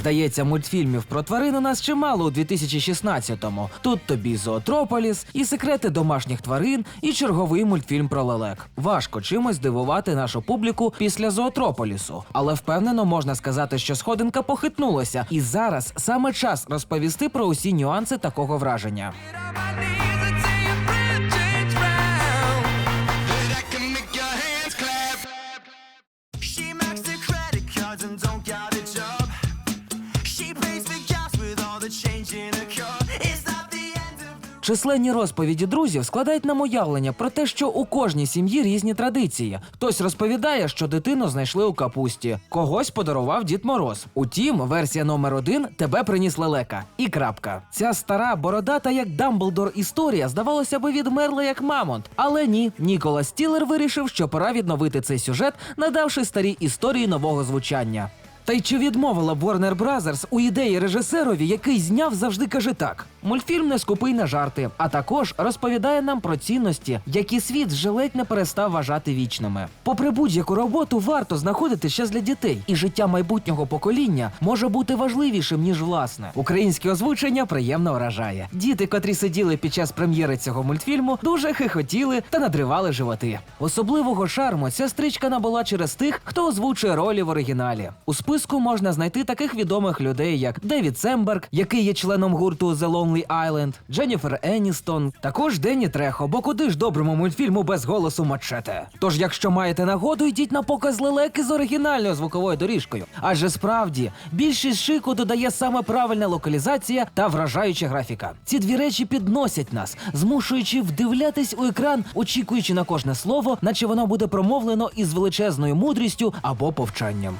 Здається, мультфільмів про тварин у нас чимало у 2016-му. Тут тобі Зоотрополіс, і секрети домашніх тварин, і черговий мультфільм про лелек. Важко чимось здивувати нашу публіку після Зоотрополісу, але впевнено можна сказати, що сходинка похитнулася, і зараз саме час розповісти про усі нюанси такого враження. That can Численні розповіді друзів складають нам уявлення про те, що у кожній сім'ї різні традиції. Хтось розповідає, що дитину знайшли у капусті, когось подарував Дід Мороз. Утім, версія номер один тебе приніс лелека. І крапка. Ця стара бородата, як Дамблдор історія, здавалося би, відмерла як мамонт. Але ні, Нікола Стілер вирішив, що пора відновити цей сюжет, надавши старій історії нового звучання. Та й чи відмовила б Warner Brothers у ідеї режисерові, який зняв завжди каже так: мультфільм не скупий на жарти, а також розповідає нам про цінності, які світ вже ледь не перестав вважати вічними. Попри будь-яку роботу, варто знаходити час для дітей, і життя майбутнього покоління може бути важливішим ніж власне. Українське озвучення приємно вражає. Діти, котрі сиділи під час прем'єри цього мультфільму, дуже хихотіли та надривали животи. Особливого шарму ця стрічка набула через тих, хто озвучує ролі в оригіналі. У списку можна знайти таких відомих людей, як Девід Семберг, який є членом гурту The Lonely Island, Дженніфер Еністон, також Денні Трехо, бо куди ж доброму мультфільму без голосу мачете. Тож, якщо маєте нагоду, йдіть на показ лелеки з оригінальною звуковою доріжкою. Адже справді більшість шику додає саме правильна локалізація та вражаюча графіка. Ці дві речі підносять нас, змушуючи вдивлятись у екран, очікуючи на кожне слово, наче воно буде промовлено із величезною мудрістю або повчанням.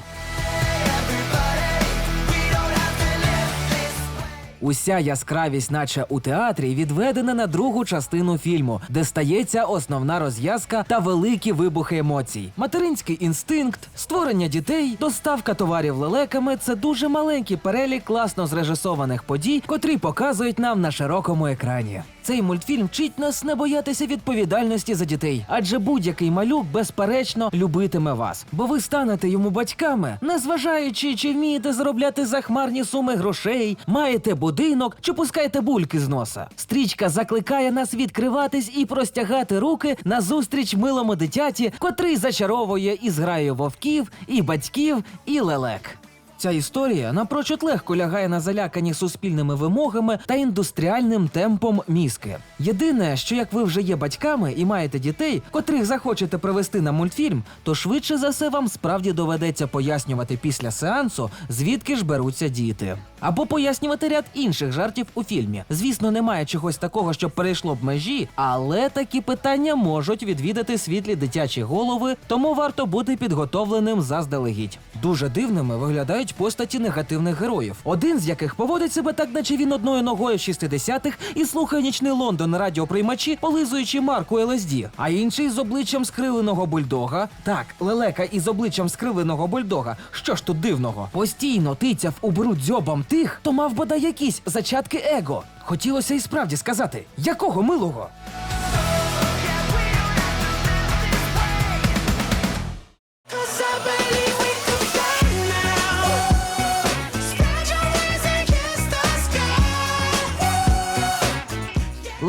Уся яскравість, наче у театрі, відведена на другу частину фільму, де стається основна розв'язка та великі вибухи емоцій. Материнський інстинкт, створення дітей, доставка товарів лелеками це дуже маленький перелік класно зрежисованих подій, котрі показують нам на широкому екрані. Цей мультфільм вчить нас не боятися відповідальності за дітей, адже будь-який малюк безперечно любитиме вас, бо ви станете йому батьками, незважаючи, чи вмієте заробляти захмарні суми грошей, маєте будинок чи пускаєте бульки з носа. Стрічка закликає нас відкриватись і простягати руки назустріч милому дитяті, котрий зачаровує із граю вовків, і батьків, і лелек. Ця історія напрочуд легко лягає на залякані суспільними вимогами та індустріальним темпом мізки. Єдине, що як ви вже є батьками і маєте дітей, котрих захочете привести на мультфільм, то швидше за все вам справді доведеться пояснювати після сеансу, звідки ж беруться діти. Або пояснювати ряд інших жартів у фільмі. Звісно, немає чогось такого, що перейшло б межі, але такі питання можуть відвідати світлі дитячі голови, тому варто бути підготовленим заздалегідь. Дуже дивними виглядають постаті негативних героїв. Один з яких поводить себе так, наче він одною ногою з 60-х і слухає нічний Лондон на радіоприймачі, полизуючи марку ЛСД. А інший з обличчям скривленого бульдога. Так, лелека із обличчям скривленого бульдога. Що ж тут дивного? Постійно тицяв у бруд дзьобом тих, хто мав бодай якісь зачатки его. Хотілося і справді сказати, якого милого?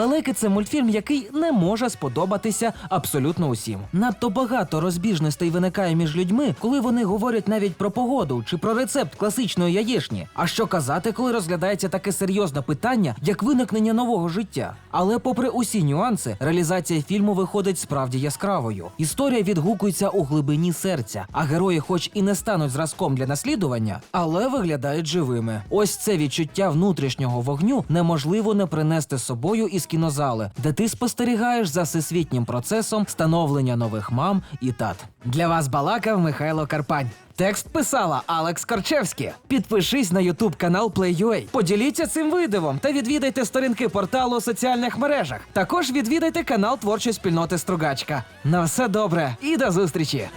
Лелеки це мультфільм, який не може сподобатися абсолютно усім. Надто багато розбіжностей виникає між людьми, коли вони говорять навіть про погоду чи про рецепт класичної яєшні. А що казати, коли розглядається таке серйозне питання, як виникнення нового життя? Але, попри усі нюанси, реалізація фільму виходить справді яскравою. Історія відгукується у глибині серця, а герої, хоч і не стануть зразком для наслідування, але виглядають живими. Ось це відчуття внутрішнього вогню неможливо не принести з собою із кінозали, де ти спостерігаєш за всесвітнім процесом становлення нових мам і тат. Для вас балакав Михайло Карпань. Текст писала Алекс Корчевський. Підпишись на Ютуб канал Play.ua. Поділіться цим видивом та відвідайте сторінки порталу у соціальних мережах. Також відвідайте канал творчої спільноти Стругачка. На все добре і до зустрічі!